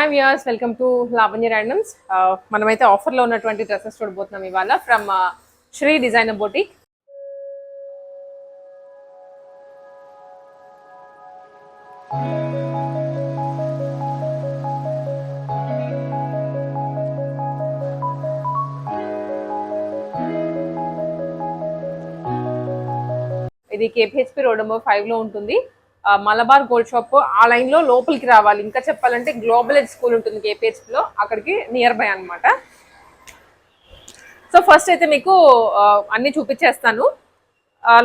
Hi viewers welcome to Lavanya randoms మనమైతే ఆఫర్లో ఉన్నటువంటి డ్రెస్సెస్ చూడబోతున్నాం ఇవాళ ఫ్రమ్ శ్రీ డిజైనర్ బోటిక్ ఇది కేపిహెచ్పి రోడ్ నెంబర్ ఫైవ్లో ఉంటుంది. మలబార్ గోల్డ్ షాప్ ఆ లైన్లో లోపలికి రావాలి. ఇంకా చెప్పాలంటే గ్లోబల్ ఎడ్ స్కూల్ ఉంటుంది KPHP లో అక్కడికి నియర్ బై అన్నమాట. సో ఫస్ట్ అయితే మీకు అన్ని చూపించేస్తాను.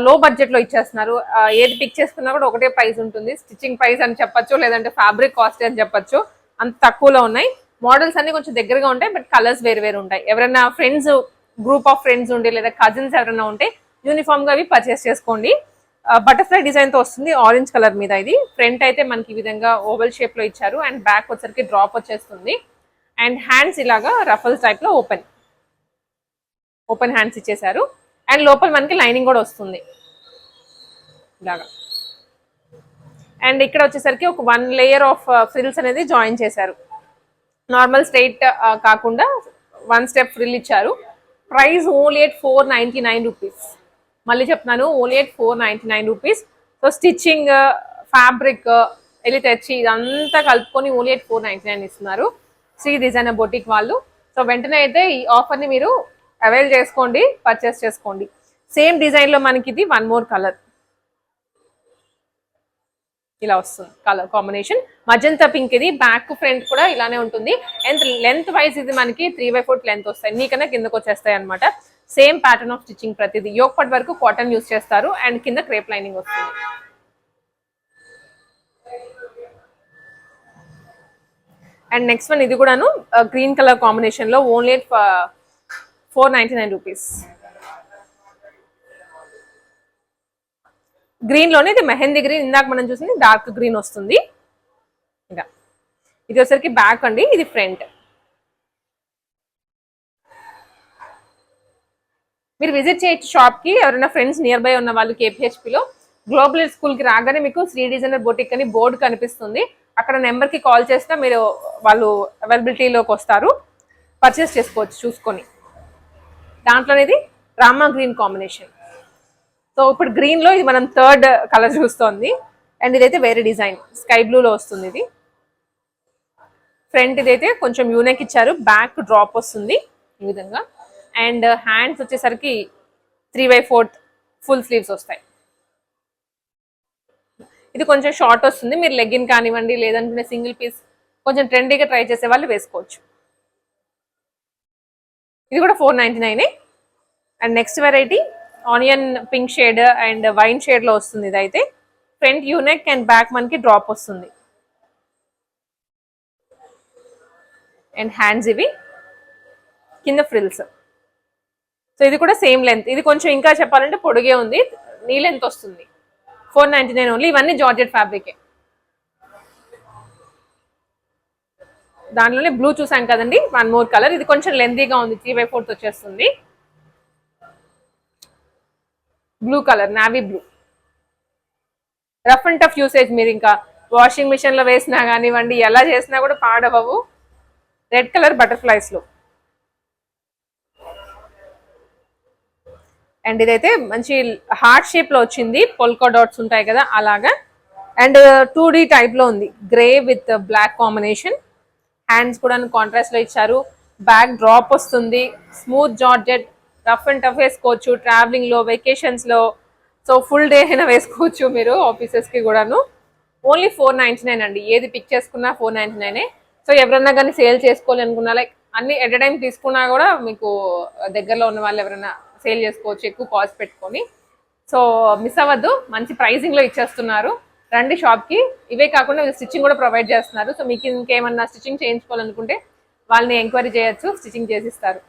లో బడ్జెట్లో ఇచ్చేస్తున్నారు. ఏది పిక్ చేసుకున్నా కూడా ఒకటే ప్రైస్ ఉంటుంది. స్టిచ్చింగ్ ప్రైస్ అని చెప్పొచ్చు లేదంటే ఫ్యాబ్రిక్ కాస్ట్ అని చెప్పొచ్చు. అంత తక్కువలో ఉన్నాయి. మోడల్స్ అన్ని కొంచెం దగ్గరగా ఉంటాయి బట్ కలర్స్ వేరు వేరు ఉంటాయి. ఎవరైనా ఫ్రెండ్స్ గ్రూప్ ఆఫ్ ఫ్రెండ్స్ ఉండి లేదా కజిన్స్ ఎవరైనా ఉంటే యూనిఫామ్గా అవి పర్చేస్ చేసుకోండి. బటర్ఫ్లై డిజైన్తో వస్తుంది ఆరెంజ్ కలర్ మీద ఇది. ఫ్రంట్ అయితే మనకి ఈ విధంగా ఓవెల్ షేప్లో ఇచ్చారు అండ్ బ్యాక్ వచ్చరికి డ్రాప్ వచ్చేస్తుంది. అండ్ హ్యాండ్స్ ఇలాగా రఫల్స్ టైప్లో ఓపెన్ ఓపెన్ హ్యాండ్స్ ఇచ్చేసారు అండ్ లోపల మనకి లైనింగ్ కూడా వస్తుంది. ఇలాగా. అండ్ ఇక్కడ వచ్చేసరికి ఒక వన్ లేయర్ ఆఫ్ ఫ్రిల్స్ అనేది జాయిన్ చేశారు. నార్మల్ స్ట్రైట్ uh, కాకుండా వన్ స్టెప్ ఫ్రిల్ ఇచ్చారు. Price only at four ninety nine rupees మళ్ళీ చెప్తున్నాను only at four ninety nine rupees so stitching fabric వెళ్ళి తెచ్చి ఇదంతా కలుపుకొని only at four ninety nine ఇస్తున్నారు శ్రీ డిజైనర్ బొటిక్ వాళ్ళు. సో వెంటనే అయితే ఈ ఆఫర్ని మీరు అవైల్ చేసుకోండి పర్చేస్ చేసుకోండి. సేమ్ డిజైన్లో మనకి ఇది వన్ మోర్ కలర్ ఇలా వస్తుంది కలర్ కాంబినేషన్ మజంతా పింక్ ఇది బ్యాక్ ఫ్రంట్ కూడా ఇలానే ఉంటుంది. అండ్ లెంత్ వైజ్ ఇది మనకి త్రీ బై ఫోర్ లెంత్ వస్తాయి. నీకన్నా కిందకు వచ్చేస్తాయి అనమాట same pattern of stitching yoke యోగపట్ వరకు కాటన్ యూస్ చేస్తారు అండ్ కింద క్రేప్ లైనింగ్ వస్తుంది. అండ్ నెక్స్ట్ వన్ ఇది కూడాను గ్రీన్ కలర్ కాంబినేషన్లో only four ninety nine rupees. గ్రీన్లోనే ఇది మెహందీ గ్రీన్ ఇందాక మనం చూసింది డార్క్ గ్రీన్ వస్తుంది. ఇలా ఇది వచ్చరికి బ్యాక్ అండి ఇది ఫ్రంట్. మీరు విజిట్ చేయొచ్చు షాప్కి. ఎవరైనా ఫ్రెండ్స్ నియర్ బై ఉన్న వాళ్ళు కేపీహెచ్పిలో లో గ్లోబల్ స్కూల్కి రాగానే మీకు శ్రీ డిజైనర్ బొటిక్ అని బోర్డు కనిపిస్తుంది. అక్కడ నెంబర్కి కాల్ చేస్తే మీరు వాళ్ళు అవైలబిలిటీలోకి వస్తారు. పర్చేస్ చేసుకోవచ్చు చూసుకొని. దాంట్లో అనేది రామా గ్రీన్ కాంబినేషన్ సో ఇప్పుడు గ్రీన్లో ఇది మనం థర్డ్ కలర్ చూస్తోంది. అండ్ ఇదైతే వేరే డిజైన్ స్కై బ్లూలో వస్తుంది ఇది. ఫ్రంట్ ఇదైతే కొంచెం యూనెక్ ఇచ్చారు. బ్యాక్ డ్రాప్ వస్తుంది ఈ విధంగా. అండ్ హ్యాండ్స్ వచ్చేసరికి three by fourth full sleeves వస్తాయి. ఇది కొంచెం షార్ట్ వస్తుంది. మీరు లెగ్గిన్ కానివ్వండి లేదంటే సింగిల్ పీస్ కొంచెం ట్రెండీగా ట్రై చేసే వాళ్ళు వేసుకోవచ్చు. ఇది కూడా four ninety నైనే and next variety onion pink shade and wine షేడ్లో వస్తుంది ఇది అయితే front U neck and back మనకి డ్రాప్ వస్తుంది. అండ్ హ్యాండ్స్ ఇవి. కింద ఫ్రిల్స్. సో ఇది కూడా సేమ్ లెంత్ ఇది కొంచెం ఇంకా చెప్పాలంటే పొడిగే ఉంది. నీ లెంత్ వస్తుంది? ఫోర్ నైన్టీ నైన్ ఓన్లీ ఇవన్నీ జార్జెట్ ఫ్యాబ్రికే దానిలోనే బ్లూ చూసాం కదండి. వన్ మోర్ కలర్ ఇది కొంచెం లెందీగా ఉంది. త్రీ బై ఫోర్త్ వచ్చేస్తుంది. Blue colour navy blue rough and tough usage మీరు ఇంకా వాషింగ్ మిషన్లో వేసినా కానివ్వండి ఎలా చేసినా కూడా పాడవవు. రెడ్ కలర్ బటర్ఫ్లైస్ అండ్ ఇదైతే మంచి హార్ట్ షేప్లో వచ్చింది. పొల్కో డాట్స్ ఉంటాయి కదా అలాగా. అండ్ టూ డీ టైప్లో ఉంది. Grey with black combination hands కూడా కాంట్రాస్ట్లో ఇచ్చారు. బ్యాక్ డ్రాప్ వస్తుంది. Smooth georgette rough and tough వేసుకోవచ్చు. ట్రావెలింగ్లో వెకేషన్స్లో. సో ఫుల్ డే అయినా వేసుకోవచ్చు మీరు ఆఫీసెస్కి కూడాను. ఓన్లీ ఫోర్ నైన్టీ నైన్ అండి. ఏది పిక్ చేసుకున్నా ఫోర్ నైన్టీ నైనే సో ఎవరన్నా కానీ సేల్ చేసుకోవాలి అనుకున్నా లైక్ అన్ని ఎట్ టైం తీసుకున్నా కూడా మీకు దగ్గరలో ఉన్న వాళ్ళు ఎవరైనా సేల్ చేసుకోవచ్చు ఎక్కువ కాస్ట్ పెట్టుకొని. సో మిస్ అవ్వద్దు మంచి ప్రైజింగ్లో ఇచ్చేస్తున్నారు. రండి షాప్కి ఇవే కాకుండా స్టిచ్చింగ్ కూడా ప్రొవైడ్ చేస్తున్నారు. సో మీకు ఇంకేమన్నా స్టిచ్చింగ్ చేయించుకోవాలనుకుంటే వాళ్ళని ఎంక్వైరీ చేయొచ్చు స్టిచ్చింగ్ చేసిస్తారు.